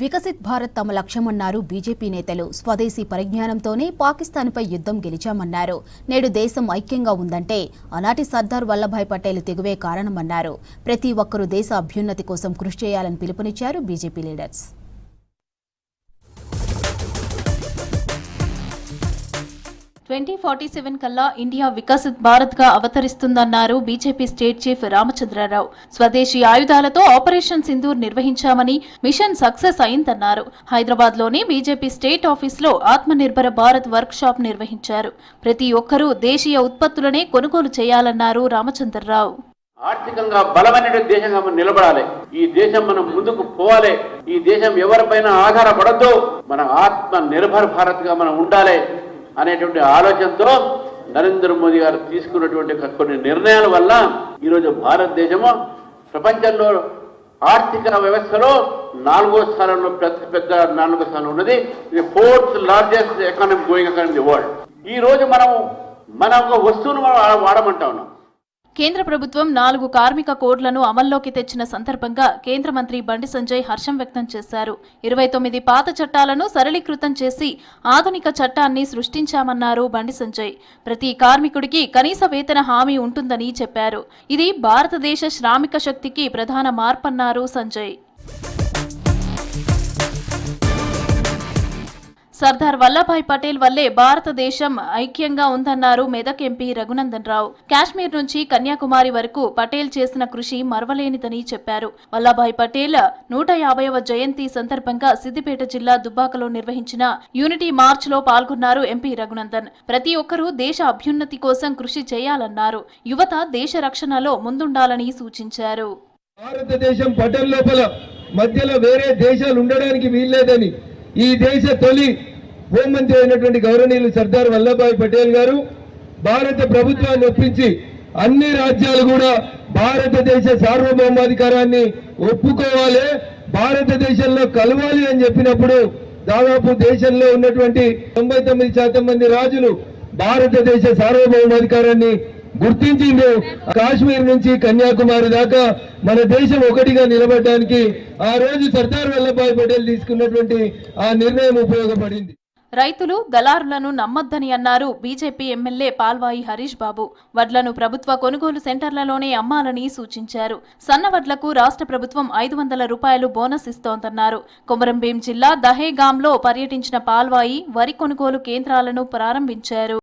వికసిత్ భారత్ తమ లక్ష్యమన్నారు. బీజేపీ నేతలు స్వదేశీ పరిజ్ఞానంతోనే పాకిస్తాన్పై యుద్ధం గెలిచామన్నారు. నేడు దేశం ఐక్యంగా ఉందంటే అలాంటి సర్దార్ వల్లభాయ్ పటేల్ తెగువే కారణమన్నారు. ప్రతి ఒక్కరూ దేశ అభ్యున్నతి కోసం కృషి చేయాలని పిలుపునిచ్చారు BJP leaders. Twenty forty seven కల్లా ఇండియా వికసిత్ భారత్గా అవతరిస్తుందన్నారు బీజేపీ స్టేట్ చీఫ్ రామచంద్రరావు. స్వదేశీ ఆయుధాలతో ఆపరేషన్ సింధూర్ నిర్వహించామని మిషన్ సక్సెస్ అయిందన్నారు. హైదరాబాద్లోని బీజేపీ స్టేట్ ఆఫీస్లో ఆత్మనిర్భర భారత్ వర్క్ షాప్ నిర్వహించారు. ప్రతి ఒక్కరూ దేశీయ ఉత్పత్తులనే కొనుగోలు చేయాలన్నారు రామచంద్రరావు. ఆర్థికంగా బలమైన దేశంగా మనం నిలబడాలి. ఈ దేశం మనం ముందుకు పోవాలి. ఈ దేశం ఎవరిపైన ఆధారపడద్దు. మన ఆత్మ నిర్భర్ భారత్గా మనం ఉండాలి. అనేటువంటి ఆలోచనతో నరేంద్ర మోదీ గారు తీసుకున్నటువంటి కొన్ని నిర్ణయాల వల్ల ఈరోజు భారతదేశము ప్రపంచంలో ఆర్థిక వ్యవస్థలో నాలుగో స్థానంలో పెద్ద పెద్ద నాలుగో స్థానం ఉన్నది. ఇది fourth largest economy going economy the world ఈ రోజు మనం మన ఒక వస్తువును మనం వాడమంటా ఉన్నాం. కేంద్ర ప్రభుత్వం నాలుగు కార్మిక కోడ్లను అమల్లోకి తెచ్చిన సందర్భంగా కేంద్ర మంత్రి బండి సంజయ్ హర్షం వ్యక్తం చేశారు. ఇరవై తొమ్మిది పాత చట్టాలను సరళీకృతం చేసి ఆధునిక చట్టాన్ని సృష్టించామన్నారు బండి సంజయ్. ప్రతి కార్మికుడికి కనీస వేతన హామీ ఉంటుందని చెప్పారు. ఇది భారతదేశ శ్రామిక శక్తికి ప్రధాన మార్పన్నారు సంజయ్. సర్దార్ వల్లభాయ్ పటేల్ వల్లే భారతదేశం ఐక్యంగా ఉందన్నారు మెదక్ ఎంపీ రఘునందన్ రావు. కాశ్మీర్ నుంచి కన్యాకుమారి వరకు పటేల్ చేసిన కృషి మరవలేనిదని చెప్పారు. వల్లభాయ్ పటేల్ నూట యాభైవ జయంతి సందర్భంగా సిద్దిపేట జిల్లా దుబ్బాకలో నిర్వహించిన యూనిటీ మార్చ్లో పాల్గొన్నారు ఎంపీ రఘునందన్. ప్రతి ఒక్కరూ దేశ అభ్యున్నతి కోసం కృషి చేయాలన్నారు. యువత దేశ రక్షణలో ముందుండాలని సూచించారు. భారతదేశం పటం లోపల మధ్యలో వేరే దేశాలు ఉండడానికి వీల్లేదని ఈ దేశ తొలి హోంమంత్రి అయినటువంటి గౌరవనీయులు సర్దార్ వల్లభాయ్ పటేల్ గారు భారత ప్రభుత్వాన్ని ఒప్పించి అన్ని రాజ్యాలు కూడా భారతదేశ సార్వభౌమాధికారాన్ని ఒప్పుకోవాలి భారతదేశంలో కలవాలి అని చెప్పినప్పుడు దాదాపు దేశంలో ఉన్నటువంటి తొంభై తొమ్మిది శాతం మంది రాజులు భారతదేశ సార్వభౌమాధికారాన్ని గుర్తించిండు కాశ్మీర్ నుంచి కన్యాకుమారి దాకా మన దేశం ఒకటిగా నిలబడడానికి ఆ రోజు సర్దార్ వల్లభాయ్ పటేల్ తీసుకున్నటువంటి ఆ నిర్ణయం ఉపయోగపడింది. రైతులు దళారులను నమ్మొద్దని అన్నారు బీజేపీ ఎమ్మెల్యే పాల్వాయి హరీష్ బాబు. వడ్లను ప్రభుత్వ కొనుగోలు సెంటర్లలోనే అమ్మాలని సూచించారు. సన్న వడ్లకు రాష్ట్ర ప్రభుత్వం ఐదు వందల రూపాయలు బోనస్ ఇస్తోందన్నారు. కొమరంభీం జిల్లా దహేగాంలో పర్యటించిన పాల్వాయి వరి కొనుగోలు కేంద్రాలను ప్రారంభించారు.